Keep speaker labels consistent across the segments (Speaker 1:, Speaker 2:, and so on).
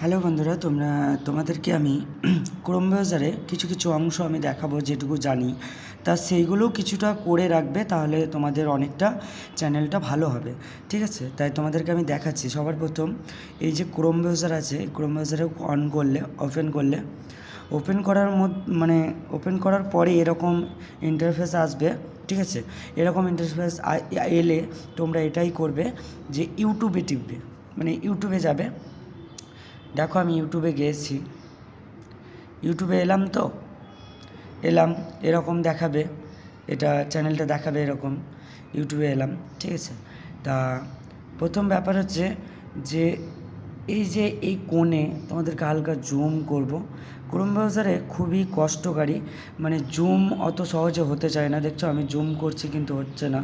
Speaker 1: Hello বন্ধুরা, তোমরা, তোমাদেরকে আমি ক্রোম ব্রাউজারে কিছু কিছু অংশ আমি দেখাবো যেটুকু জানি। তা সেইগুলো কিছুটা করে রাখবে, তাহলে তোমাদের অনেকটা চ্যানেলটা ভালো হবে। ঠিক আছে? তাই তোমাদেরকে আমি দেখাচ্ছি। সবার প্রথম এই যে ক্রোম ব্রাউজার আছে ক্রোম ব্রাউজারে অন করলে ওপেন করলে ওপেন করার মধ্যে মানে ওপেন করার পরে এরকম ইন্টারফেস আসবে। ঠিক আছে? এরকম ইন্টারফেস এলে তোমরা এটাই করবে যে ইউটিউবে টিপবে। মানে ইউটিউবে যাবে। দেখো আমি ইউটিউবে গিয়েছি ইউটিউবে এলাম তো? এলাম, এরকম দেখাবে, এটা চ্যানেলটা দেখাবে এরকম। ইউটিউবে এলাম, ঠিক আছে? তা প্রথম ব্যাপার হচ্ছে যে, এই যে এই কোণে তোমাদেরকে হালকা জুম করব ক্রোম ব্রাউজারে খুবই কষ্টকারী মানে জুম অত সহজে হতে চায় না। দেখছ, আমি জুম করছি কিন্তু হচ্ছে না।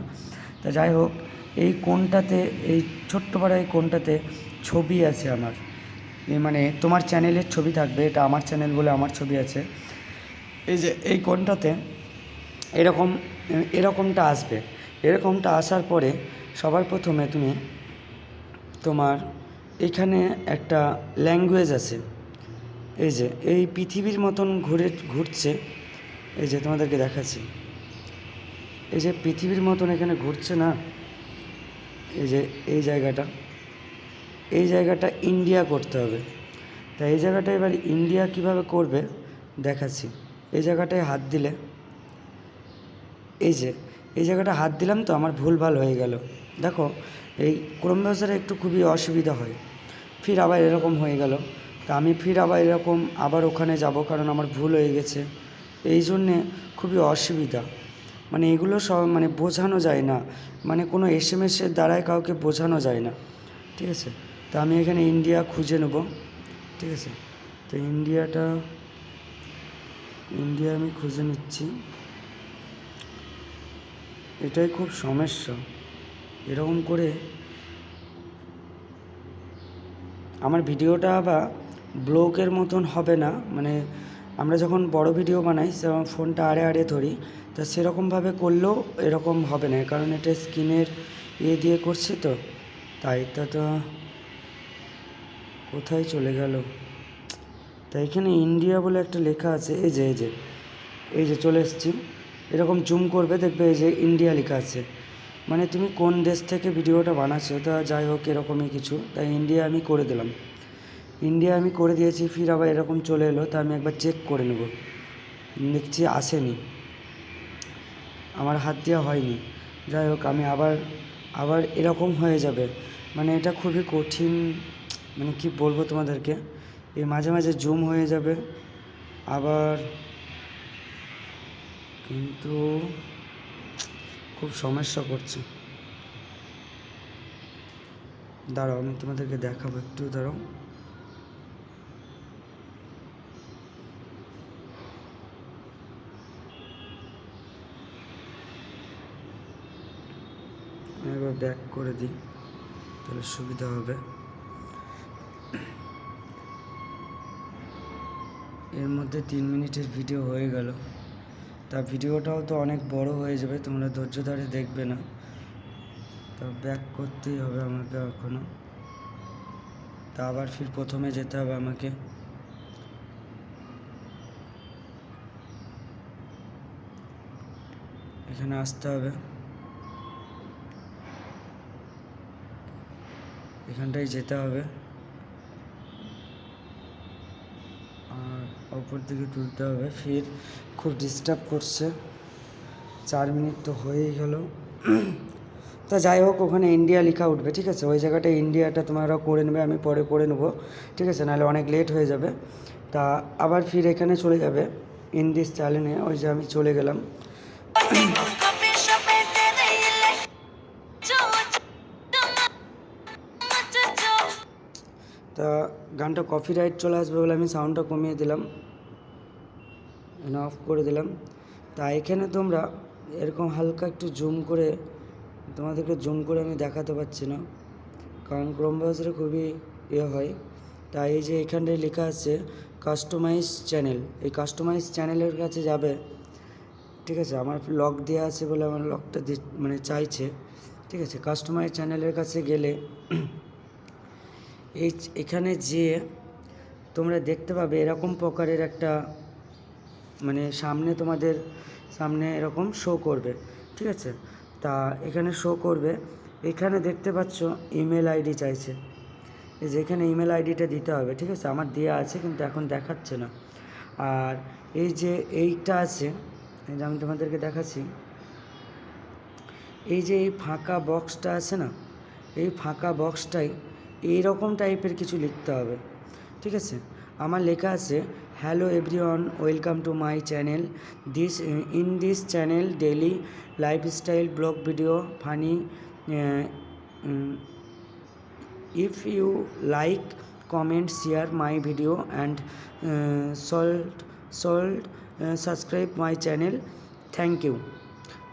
Speaker 1: তা যাই হোক, এই কোণটাতে, এই ছোট্ট বড় এই কোণটাতে ছবি আছে আমার। মানে তোমার চ্যানেলের ছবি থাকবে, এটা আমার চ্যানেল বলে আমার ছবি আছে। এই যে এই কোনটাতে এরকম, এরকমটা আসবে। এরকমটা আসার পরে সবার প্রথমে তুমি তোমার এখানে একটা ল্যাঙ্গুয়েজ আছে। এই যে, এই পৃথিবীর মতন ঘুরে, ঘুরছে। এই যে তোমাদেরকে দেখাচ্ছি। এই যে পৃথিবীর মতন এখানে ঘুরছে না? এই যে, এই জায়গাটা। এই জায়গাটা ইন্ডিয়া করতে হবে। তা এই জায়গাটা এবার ইন্ডিয়া কীভাবে করবে দেখাচ্ছি। এই জায়গাটায় হাত দিলে, এই যে, এই জায়গাটা হাত দিলাম তো আমার ভুলভাল হয়ে গেল। দেখো, এই ক্রোম ব্রাউজারে একটু খুবই অসুবিধা হয়। ফির আবার এরকম হয়ে গেল। তা আমি ফির আবার এরকম আবার ওখানে যাব কারণ আমার ভুল হয়ে গেছে। এই জন্যে খুবই অসুবিধা। মানে এগুলো সব মানে বোঝানো যায় না। মানে কোনো এস এম এসের দ্বারাই কাউকে বোঝানো যায় না। ঠিক আছে? তা আমি এখানে ইন্ডিয়া খুঁজে নেব, ঠিক আছে? তো ইন্ডিয়াটা ইন্ডিয়া আমি খুঁজে নিচ্ছি। এটাই খুব সমস্যা। এরকম করে আমার ভিডিওটা আবার ব্লগের মতন হবে না মানে আমরা যখন বড় ভিডিও বানাই ফোনটা আড়ে আড়ে ধরি, তা সেরকমভাবে করলেও এরকম হবে না কারণ এটা স্ক্রিনের ইয়ে দিয়ে করছি তো। তাই তা তো কোথায় চলে গেল? তা এখানে ইন্ডিয়া বলে একটা লেখা আছে, এই যে এই যে এই যে চলে এসেছি। এরকম জুম করবে, দেখবে এই যে ইন্ডিয়া লেখা আছে। মানে তুমি কোন দেশ থেকে ভিডিওটা বানাচ্ছো, তা যাই হোক, এরকমই কিছু। তাই ইন্ডিয়া আমি করে দিলাম। ইন্ডিয়া আমি করে দিয়েছি, ফির আবার এরকম চলে এলো, তা আমি একবার চেক করে নেব। দেখছি আসেনি। আমার হাত দেওয়া হয়নি। যাই হোক, আমি আবার আবার এরকম হয়ে যাবে। মানে এটা খুবই কঠিন মানে কি বলব তোমাদেরকে? এই মাঝে মাঝে জুম হয়ে যাবে। আবার কিন্তু খুব সমস্যা করছে। দাঁড়াও, আমি তোমাদেরকে দেখাবো একটু, দাঁড়াও। এবার ব্যাক করে দিই, তাহলে সুবিধা হবে। এর মধ্যে তিন মিনিটের ভিডিও হয়ে গেল। তা ভিডিওটাও তো অনেক বড় হয়ে যাবে, তোমরা ধৈর্য ধরে দেখবে না। তা ব্যাক করতেই হবে আমাকে এখনও তা আবার ফির প্রথমে যেতে হবে আমাকে। এখানে আসতে হবে। এখানটায় যেতে হবে। অপর দিকে তুলতে হবে। ফির খুব ডিস্টার্ব করছে। চার মিনিট তো হয়েই গেল। তা যাই হোক, ওখানে ইন্ডিয়া লেখা উঠবে, ঠিক আছে? ওই জায়গাটায় ইন্ডিয়াটা তোমরা করে নেবে, আমি পরে করে নেব, ঠিক আছে? নাহলে অনেক লেট হয়ে যাবে। তা আবার ফির এখানে চলে যাবে ইন দিস চ্যানেলে ওই যে আমি চলে গেলাম। তা গানটা কপিরাইট চলে আসবে বলে আমি সাউন্ডটা কমিয়ে দিলাম। অফ করে দিলাম। তা এখানে তোমরা এরকম হালকা একটু জুম করে, তোমাদেরকে জুম করে আমি দেখাতে পারছি না। কারণ ক্রোম ব্রাউজারে খুবই ইয়ে হয়। তাই এই যে এখানটায় লেখা আছে কাস্টমাইজ চ্যানেল এই কাস্টমাইজ চ্যানেলের কাছে যাবে। ঠিক আছে, আমার লক দেওয়া আছে বলে আমার লকটা মানে চাইছে। ঠিক আছে কাস্টমাইজ চ্যানেলের কাছে গেলে এই এখানে যে তোমরা দেখতে পাবে এরকম প্রকারের একটা মানে সামনে তোমাদের সামনে এরকম শো করবে, ঠিক আছে? তা এখানে শো করবে। এখানে দেখতে পাচ্ছ ইমেল আইডি চাইছে। যে এখানে ইমেল আইডিটা দিতে হবে, ঠিক আছে? আমার দেওয়া আছে কিন্তু এখন দেখাচ্ছে না। আর এই যে এইটা আছে, এই যে আমি তোমাদেরকে দেখাচ্ছি। এই যে এই ফাঁকা বক্সটা আছে না, এই ফাঁকা বক্সটাই এইরকম টাইপের কিছু লিখতে হবে, ঠিক আছে? আমার লেখা আছে hello everyone welcome to my channel this in this channel daily lifestyle blog video funny if you like comment, share my video and salt salt subscribe my channel my you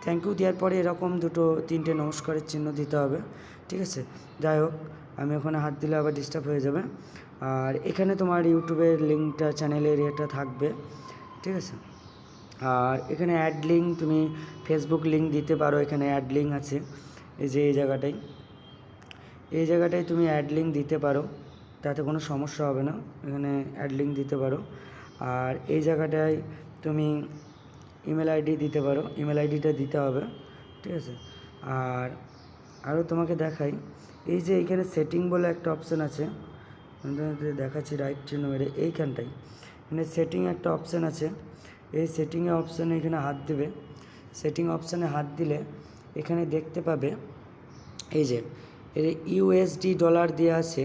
Speaker 1: thank you দেওয়ার পরে এরকম দুটো, তিনটে নমস্কারের চিহ্ন দিতে হবে, ঠিক আছে? যাই হোক আমি ওখানে হাত দিলে আবার ডিস্টার্ব হয়ে যাবে। আর এখানে তোমার ইউটিউবের লিঙ্কটা চ্যানেলের এটা থাকবে, ঠিক আছে? আর এখানে অ্যাড লিঙ্ক তুমি ফেসবুক লিঙ্ক দিতে পারো, এখানে অ্যাড লিঙ্ক আছে। এই যে এই জায়গাটায়। এই জায়গাটায় তুমি অ্যাড লিঙ্ক দিতে পারো, তাতে কোনো সমস্যা হবে না। এখানে অ্যাড লিঙ্ক দিতে পারো। আর এই জায়গাটায় তুমি ইমেল আইডি দিতে পারো। ইমেল আইডিটা দিতে হবে, ঠিক আছে? আর আরও তোমাকে দেখাই এই যে এইখানে সেটিং বলে একটা অপশান আছে দেখাচ্ছি রাইট চিহ্ন মেরে এইখানটায়। এখানে সেটিং একটা অপশান আছে, এই সেটিংয়ে অপশানে এখানে হাত দেবে। সেটিং অপশানে হাত দিলে এখানে দেখতে পাবে, এই যে এর ইউএসডি ডলার দেওয়া আছে,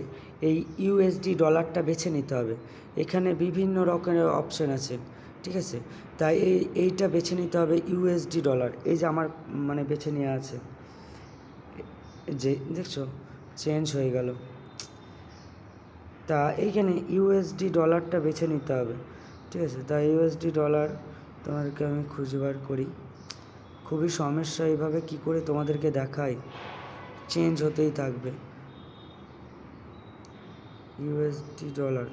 Speaker 1: এই ইউএসডি ডলারটা বেছে নিতে হবে। এখানে বিভিন্ন রকমের অপশন আছে, ঠিক আছে? তাই এই, এইটা বেছে নিতে হবে ইউএসডি ডলার এই যে আমার মানে বেছে নেওয়া আছে। যে, দেখছ? চেঞ্জ হয়ে গেল। তা এইখানে ইউএসডি ডলারটা বেছে নিতে হবে, ঠিক আছে? তা ইউএসডি ডলার তোমাদেরকে আমি খুঁজে বার করি। খুবই সমস্যা এইভাবে কি করে তোমাদেরকে দেখাই? চেঞ্জ হতেই থাকবে। ইউএসডি ডলার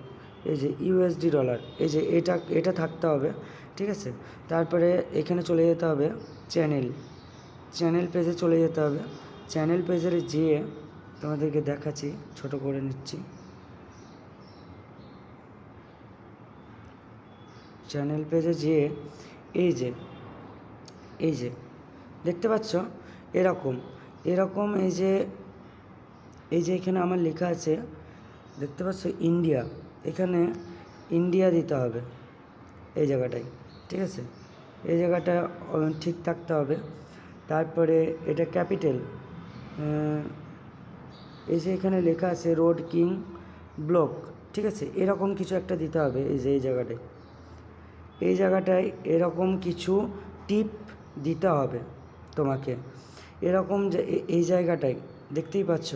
Speaker 1: এই যে ইউএসডি ডলার এই যে এটা এটা থাকতে হবে, ঠিক আছে? তারপরে এখানে চলে যেতে হবে চ্যানেল চ্যানেল পেজে চলে যেতে হবে। চ্যানেল পেজে যেয়ে তোমাদেরকে দেখাচ্ছি, ছোট করে নিচ্ছি। চ্যানেল পেজে যেয়ে, এই যে এই যে, দেখতে পাচ্ছ? এরকম এরকম এই যে এই যে এখানে আমার লেখা আছে, দেখতে পাচ্ছ? ইন্ডিয়া এখানে ইন্ডিয়া দিতে হবে, এই জায়গাটায়, ঠিক আছে? এই জায়গাটা ঠিক থাকতে হবে। তারপরে এটা ক্যাপিটাল যে এখানে লেখা আছে রোড কিং ব্লক, ঠিক আছে? এরকম কিছু একটা দিতে হবে এই যে, এই জায়গাটায়। এই জায়গাটায় এরকম কিছু টিপ দিতে হবে তোমাকে। এরকম যে এই জায়গাটায়, দেখতেই পাচ্ছ?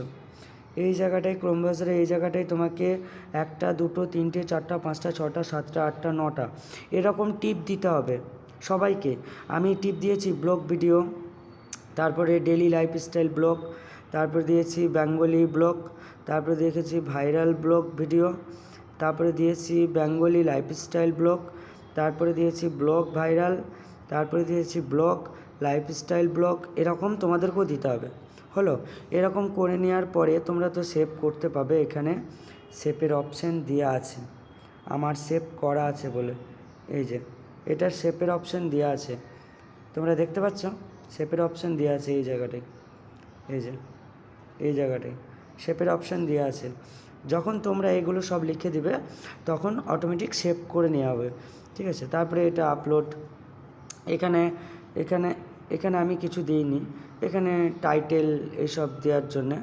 Speaker 1: এই জায়গাটায়, ক্রোম ব্রাউজারে এই জায়গাটায় তোমাকে একটা, দুটো, তিনটে, চারটা, পাঁচটা, ছটা, সাতটা, আটটা, নটা, এরকম টিপ দিতে হবে সবাইকে। আমি টিপ দিয়েছি ব্লগ ভিডিও, তারপরে ডেলি লাইফস্টাইল ব্লগ তারপরে দিয়েছি বেঙ্গলি ব্লগ, তারপরে দেখেছি ভাইরাল ব্লগ ভিডিও, তারপরে দিয়েছি বেঙ্গলি লাইফস্টাইল ব্লগ, তারপরে দিয়েছি ব্লগ ভাইরাল, তারপরে দিয়েছি ব্লগ লাইফস্টাইল ব্লগ, এরকম তোমাদেরকেও দিতে হবে। হলো, এরকম করে নেওয়ার পরে তোমরা তো সেভ করতে পাবে এখানে সেভের অপশান দেওয়া আছে, আমার সেভ করা আছে বলে, এই যে, এটার সেভের অপশান দেওয়া আছে, তোমরা দেখতে পাচ্ছ? শেপের অপশান দেওয়া আছে এই জায়গাটায়, এই যে। এই জায়গাটায়। শেপের অপশান দেওয়া আছে। যখন তোমরা এগুলো সব লিখে দিবে, তখন অটোমেটিক সেভ করে নেওয়া হবে। ঠিক আছে? তারপরে এটা আপলোড এখানে এখানে এখানে আমি কিছু দিইনি। এখানে টাইটেল এইসব দেওয়ার জন্যে।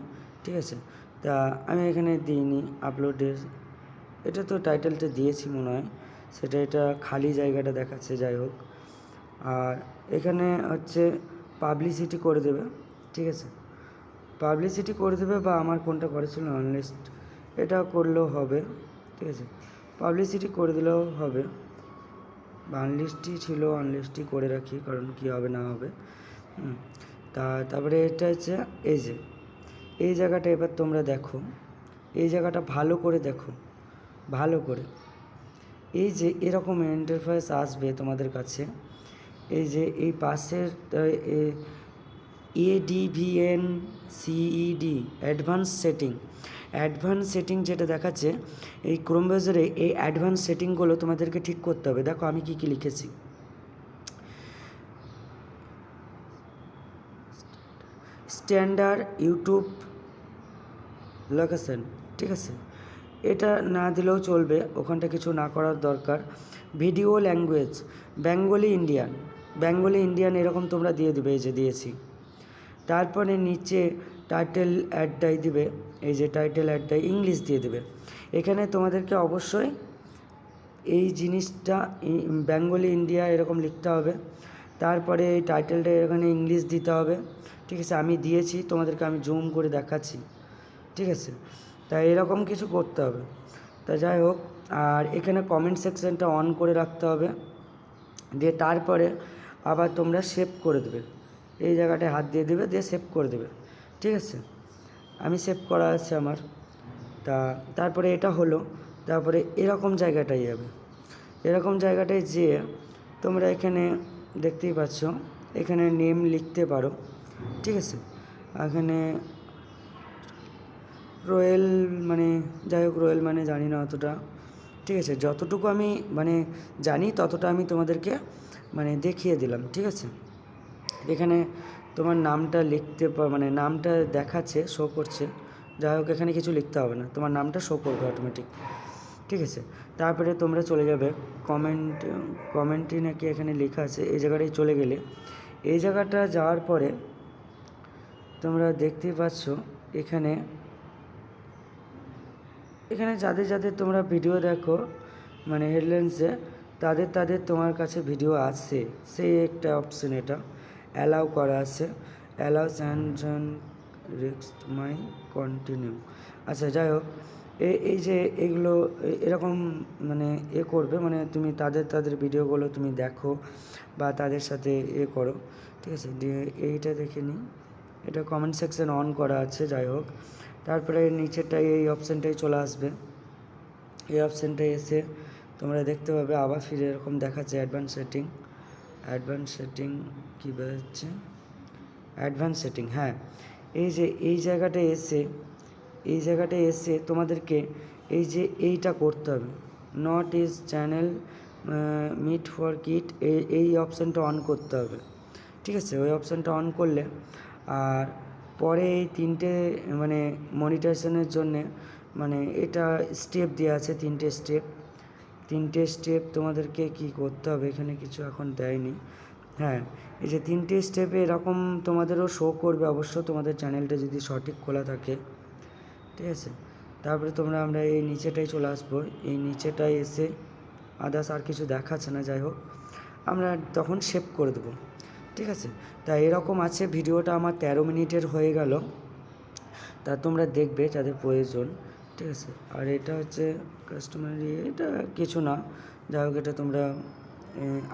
Speaker 1: ঠিক আছে? তা আমি এখানে দিইনি আপলোডের এটা তো টাইটেলটা দিয়েছি মনে হয়। সেটা এটা খালি জায়গাটা দেখাচ্ছে, যাই হোক। আর এখানে হচ্ছে পাবলিসিটি করে দেবে। ঠিক আছে? পাবলিসিটি করে দেবে বা আমার কোনটা করেছিল অনলিস্ট এটা করলেও হবে, ঠিক আছে? পাবলিসিটি করে দিলেও হবে। বা আনলিস্টই ছিল আনলিস্টই করে রাখি, কারণ কী হবে না হবে। তা তারপরে এটা হচ্ছে এই যে, এই জায়গাটা এবার তোমরা দেখো। এই জায়গাটা ভালো করে দেখো, ভালো করে। এই যে এরকম ইন্টারফেস আসবে তোমাদের কাছে, এই যে এই পাশের এডিভিএন সিইডি অ্যাডভান্স সেটিং অ্যাডভান্স সেটিং যেটা দেখাচ্ছে, এই ক্রোম ব্রাউজারে এই অ্যাডভান্স সেটিংগুলো তোমাদেরকে ঠিক করতে হবে। দেখো আমি কী কী লিখেছি। স্ট্যান্ডার্ড ইউটিউব লোকেশন ঠিক আছে? এটা না দিলেও চলবে, ওখানটা কিছু না করার দরকার। Video language Bengali Indian Bengali Indian এরকম তোমরা দিয়ে দেবে, এই যে দিয়েছি। তারপরে নিচে টাইটেল অ্যাডটাই দিবে, এই যে টাইটেল অ্যাডটাই ইংলিশ দিয়ে দেবে। এখানে তোমাদেরকে অবশ্যই এই জিনিসটা বেঙ্গলি, ইন্ডিয়া এরকম লিখতে হবে। তারপরে এই টাইটেলটা এখানে ইংলিশ দিতে হবে। ঠিক আছে, আমি দিয়েছি, তোমাদেরকে আমি জুম করে দেখাচ্ছি। ঠিক আছে, তাই এরকম কিছু করতে হবে। তা যাই হোক, আর এখানে কমেন্ট সেকশনটা অন করে রাখতে হবে। দিয়ে তারপরে আবার তোমরা সেভ করে দেবে। এই জায়গাটায় হাত দিয়ে দেবে, দিয়ে সেভ করে দেবে। ঠিক আছে? আমি সেভ করা আছে আমার। তা তারপরে এটা হলো, তারপরে এরকম জায়গাটায় যাবে। এরকম জায়গাটায় যেয়ে তোমরা এখানে দেখতেই পাচ্ছ, এখানে নেম লিখতে পারো। ঠিক আছে? এখানে রয়েল মানে যাই হোক রয়েল মানে জানি না অতটা। ঠিক আছে? যতটুকু আমি মানে জানি, ততটা আমি তোমাদেরকে মানে দেখিয়ে দিলাম। ঠিক আছে? এখানে তোমার নামটা লিখতে মানে নামটা দেখাচ্ছে শো করছে। যাই হোক, এখানে কিছু লিখতে হবে না। তোমার নামটা শো করবে অটোমেটিক ঠিক আছে? তারপরে তোমরা চলে যাবে। কমেন্ট কমেন্টই নাকি এখানে লেখা আছে? এই জায়গাটায় চলে গেলে। এই জায়গাটা যাওয়ার পরে তোমরা দেখতেই পাচ্ছ, এখানে এখানে যাদের যাদের তোমরা ভিডিও দেখো মানে হেডলাইন্সে তাদের তাদের তোমার কাছে ভিডিও আসছে। সেই একটা অপশন এটা। অ্যালাউ করা আছে। অ্যালাউ অ্যান্ড রিক্স মাই কন্টিনিউ আচ্ছা যাই হোক এই যে এগুলো এরকম মানে এ করবে মানে তুমি তাদের তাদের ভিডিওগুলো তুমি দেখো বা তাদের সাথে এ করো, ঠিক আছে? এইটা দেখে নিই। এটা কমেন্ট সেকশন অন করা আছে, যাই হোক। তারপরে নিচেরটাই এই অপশানটাই চলে আসবে। এই অপশানটায় এসে তোমরা দেখতে পাবে, আবার ফিরে এরকম দেখাচ্ছে অ্যাডভান্স সেটিং অ্যাডভান্স সেটিং কী বেরোচ্ছে? অ্যাডভান্স সেটিং হ্যাঁ। এই যে, এই জায়গাটায় এসে, এই জায়গাটায় এসে তোমাদেরকে এই যে, এইটা করতে হবে। Not is channel made for kids এই অপশানটা অন করতে হবে। ঠিক আছে? ওই অপশানটা অন করলে, আর পরে এই তিনটে মানে মনিটাইজেশনের জন্যে মানে এটা স্টেপ দেওয়া আছে, তিনটে স্টেপ তিনটে স্টেপ তোমাদেরকে কি করতে হবে? এখানে কিছু এখন দেয়নি। হ্যাঁ এই যে তিনটে স্টেপে এরকম তোমাদেরও শো করবে অবশ্য, তোমাদের চ্যানেলটা যদি সঠিক খোলা থাকে, ঠিক আছে? তারপরে তোমরা আমরা এই নিচেটাই চলে আসব, এই নিচেটায় এসে আদার্স আর কিছু দেখাচ্ছে না, যাই হোক, আমরা তখন সেভ করে দেবো, ঠিক আছে? তা এরকম আছে, ভিডিওটা আমার তেরো মিনিটের হয়ে গেল, তা তোমরা দেখবে যাদের প্রয়োজন, ঠিক আছে? আর এটা হচ্ছে কাস্টমারি এটা কিছু না, যাই হোক, এটা তোমরা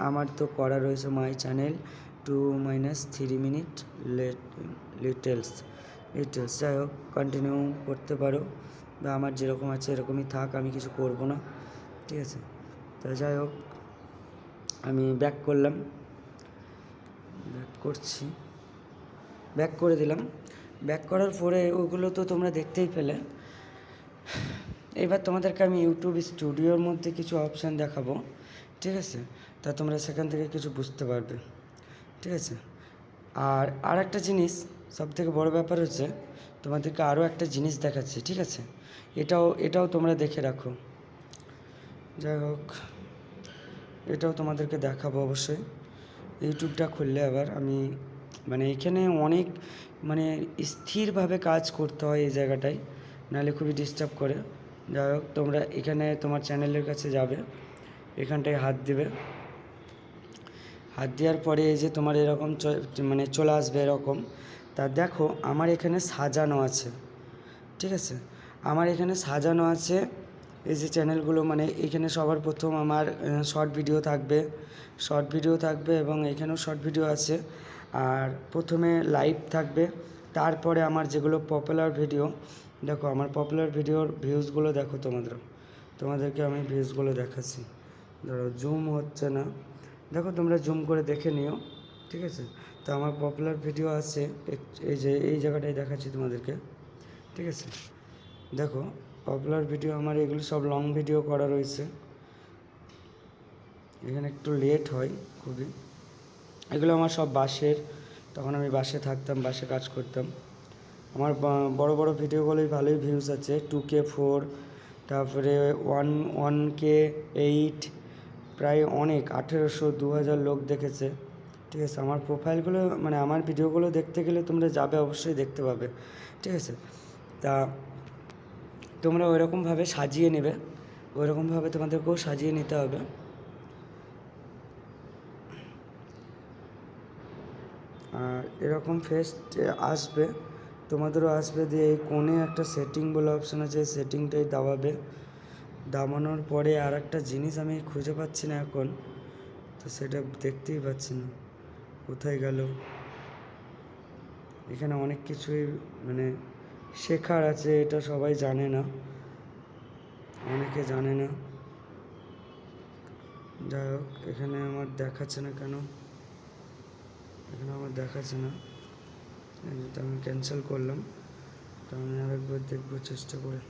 Speaker 1: আমার তো করা রয়েছে my channel two minus three minute লিটেলস লিটেলস যাই হোক কন্টিনিউ করতে পারো। বা আমার যেরকম আছে এরকমই থাক, আমি কিছু করব না। ঠিক আছে? তা যাই হোক, আমি ব্যাক করলাম। ব্যাক করছি। ব্যাক করে দিলাম। ব্যাক করার পরে ওগুলো তো তোমরা দেখতেই পেলে। এবার তোমাদেরকে আমি ইউটিউব স্টুডিওর মধ্যে কিছু অপশান দেখাবো। ঠিক আছে? তা তোমরা সেখান থেকে কিছু বুঝতে পারবে, ঠিক আছে? আর আর একটা জিনিস সব থেকে বড়ো ব্যাপার হচ্ছে, তোমাদেরকে আরও একটা জিনিস দেখাচ্ছি, ঠিক আছে? এটাও এটাও তোমরা দেখে রাখো। যাই হোক, এটাও তোমাদেরকে দেখাবো অবশ্যই। ইউটিউবটা খুললে আবার আমি মানে এখানে অনেক মানে স্থিরভাবে কাজ করতে হয় এই জায়গাটায়, নাহলে খুবই ডিস্টার্ব করে। যাই হোক, তোমরা এখানে তোমার চ্যানেলের কাছে যাবে, এখানটায় হাত দেবে। হাত দেওয়ার পরে এই যে তোমার এরকম মানে চলে আসবে এরকম, তা দেখো আমার এখানে সাজানো আছে, ঠিক আছে? আমার এখানে সাজানো আছে, এই যে চ্যানেলগুলো মানে এখানে সবার প্রথম আমার শর্ট ভিডিও থাকবে শর্ট ভিডিও থাকবে এবং এখানেও শর্ট ভিডিও আছে, আর প্রথমে লাইভ থাকবে, তারপরে আমার যেগুলো পপুলার ভিডিও দেখো আমার পপুলার ভিডিওর ভিউজগুলো দেখো তোমাদের, তোমাদেরকে আমি ভিউজগুলো দেখাচ্ছি, ধরো জুম হচ্ছে না দেখো তোমরা জুম করে দেখে নিও, ঠিক আছে? তো আমার পপুলার ভিডিও আছে, এই যে, এই জায়গাটায় দেখাচ্ছি তোমাদেরকে, ঠিক আছে? দেখো পপুলার ভিডিও আমার এগুলো সব লং ভিডিও করা রয়েছে। এখানে একটু লেট হয় খুবই। এগুলো আমার সব বাসের, তখন আমি বাসে থাকতাম, বাসে কাজ করতাম। আমার বড় বড় ভিডিওগুলোই ভালোই ভিউজ আছে টু কে ফোর তারপরে ওয়ান ওয়ান কে এইট প্রায় অনেক, আঠেরোশো দু হাজার লোক দেখেছে। ঠিক আছে, আমার প্রোফাইলগুলো মানে আমার ভিডিওগুলো দেখতে গেলে তোমরা যাবে, অবশ্যই দেখতে পাবে। ঠিক আছে, তা তোমরা ওইরকমভাবে সাজিয়ে নেবে, ওইরকমভাবে তোমাদেরকেও সাজিয়ে নিতে হবে। আর এরকম ফেস আসবে, তোমাদেরও আসবে দিয়ে এই কোণে একটা সেটিং বলে অপশন আছে সেটিংটাই দাবাবে দাবানোর পরে আর একটা জিনিস আমি খুঁজে পাচ্ছি না এখন, তো সেটা দেখতেই পাচ্ছি না। কোথায় গেল? এখানে অনেক কিছুই মানে শেখার আছে, এটা সবাই জানে না। অনেকে জানে না। যাই হোক, এখানে আমার দেখাচ্ছে না কেন? এখানে আমার দেখাচ্ছে না। আমি ক্যান্সেল করলাম, তো আমি আরেকবার দেখব চেষ্টা করে।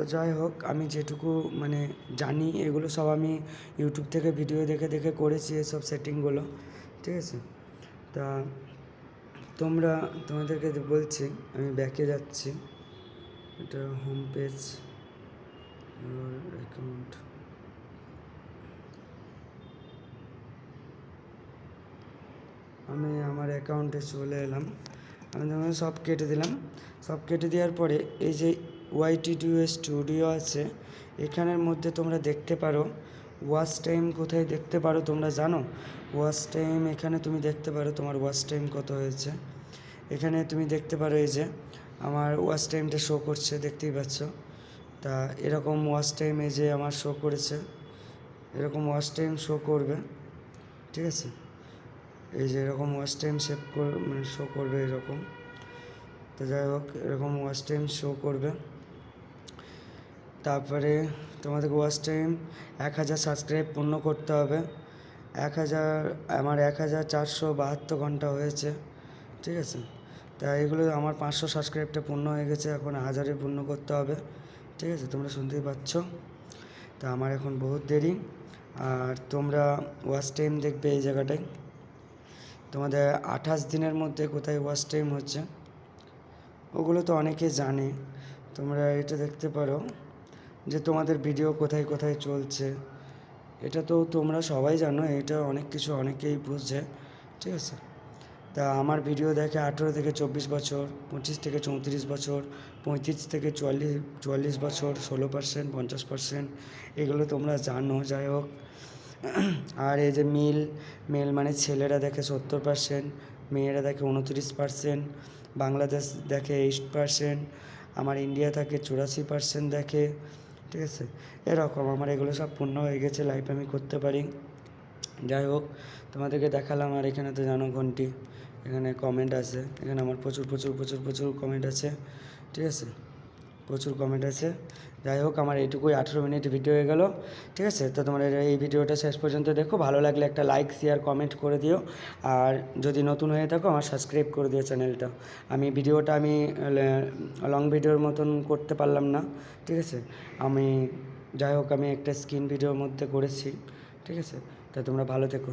Speaker 1: তো যাই হোক, আমি যেটুকু মানে জানি, এগুলো সব আমি ইউটিউব থেকে ভিডিও দেখে দেখে করেছি এসব সেটিংগুলো ঠিক আছে? তা তোমরা, তোমাদেরকে বলছি, আমি ব্যাকে যাচ্ছি। এটা হোম পেজ অ্যাকাউন্ট আমি আমার অ্যাকাউন্টে চলে এলাম। আমি সব কেটে দিলাম। সব কেটে দেওয়ার পরে, এই যে ওয়াইটিডিউ স্টুডিও আছে। এখানের মধ্যে তোমরা দেখতে পারো। ওয়াচ টাইম কোথায় দেখতে পারো তোমরা জানো? ওয়াচ টাইম, এখানে তুমি দেখতে পারো তোমার ওয়াচ টাইম কত হয়েছে। এখানে তুমি দেখতে পারো এই যে, আমার ওয়াচ টাইমটা শো করছে, দেখতেই পাচ্ছ। তা এরকম ওয়াচ টাইম এই যে আমার শো করেছে, এরকম ওয়াচ টাইম শো করবে, ঠিক আছে? এই যে এরকম ওয়াচ টাইম সেভ করে মানে শো করবে এরকম। তো যাই হোক, এরকম ওয়াচ টাইম শো করবে। তারপরে তোমাদেরকে ওয়াচ টাইম এক হাজার সাবস্ক্রাইব পূর্ণ করতে হবে। এক হাজার, আমার এক হাজার চারশো বাহাত্তর ঘণ্টা হয়েছে, ঠিক আছে? তা এগুলো আমার পাঁচশো সাবস্ক্রাইবটা পূর্ণ হয়ে গেছে, এখন হাজারে পূর্ণ করতে হবে, ঠিক আছে? তোমরা শুনতেই পাচ্ছ। তা আমার এখন বহুত দেরি, আর তোমরা ওয়াচ টাইম দেখবে এই জায়গাটায়। তোমাদের আঠাশ দিনের মধ্যে কোথায় ওয়াচ টাইম হচ্ছে, ওগুলো তো অনেকে জানে। তোমরা এটা দেখতে পারো। যে তোমাদের ভিডিও কোথায় কোথায় চলছে, এটা তো তোমরা সবাই জানো, এটা অনেক কিছু অনেকেই বুঝছে, ঠিক আছে? তা আমার ভিডিও দেখে আঠেরো থেকে চব্বিশ বছর, পঁচিশ থেকে চৌত্রিশ বছর, পঁয়ত্রিশ থেকে চুয়াল্লিশ চুয়াল্লিশ বছর, ষোলো পার্সেন্ট পঞ্চাশ পার্সেন্ট এগুলো তোমরা জানো, যাই হোক। আর এই যে মিল মেল মানে ছেলেরা দেখে সত্তর পার্সেন্ট মেয়েরা দেখে উনত্রিশ পার্সেন্ট বাংলাদেশ দেখে এইট পার্সেন্ট আমার ইন্ডিয়া থাকে চুরাশি পার্সেন্ট দেখে ঠিক আছে? এরকম আমার এগুলো সব পূর্ণ হয়ে গেছে লাইভ আমি করতে পারি। যাই হোক, তোমাদেরকে দেখালাম আর এখানে তো জানো ঘন্টি, এখানে কমেন্ট আছে, এখানে আমার প্রচুর প্রচুর প্রচুর প্রচুর কমেন্ট আছে, ঠিক আছে? প্রচুর কমেন্ট আছে। যাই হোক, আমার এইটুকুই আঠেরো মিনিট ভিডিও হয়ে গেল, ঠিক আছে? তো তোমার এই ভিডিওটা শেষ পর্যন্ত দেখো, ভালো লাগলে একটা লাইক শেয়ার কমেন্ট করে দিও, আর যদি নতুন হয়ে থাকো, আমার সাবস্ক্রাইব করে দিও চ্যানেলটা আমি ভিডিওটা আমি লং ভিডিওর মতন করতে পারলাম না, ঠিক আছে? আমি, যাই হোক, আমি একটা স্ক্রিন ভিডিওর মধ্যে করেছি, ঠিক আছে? তা তোমরা ভালো থেকো।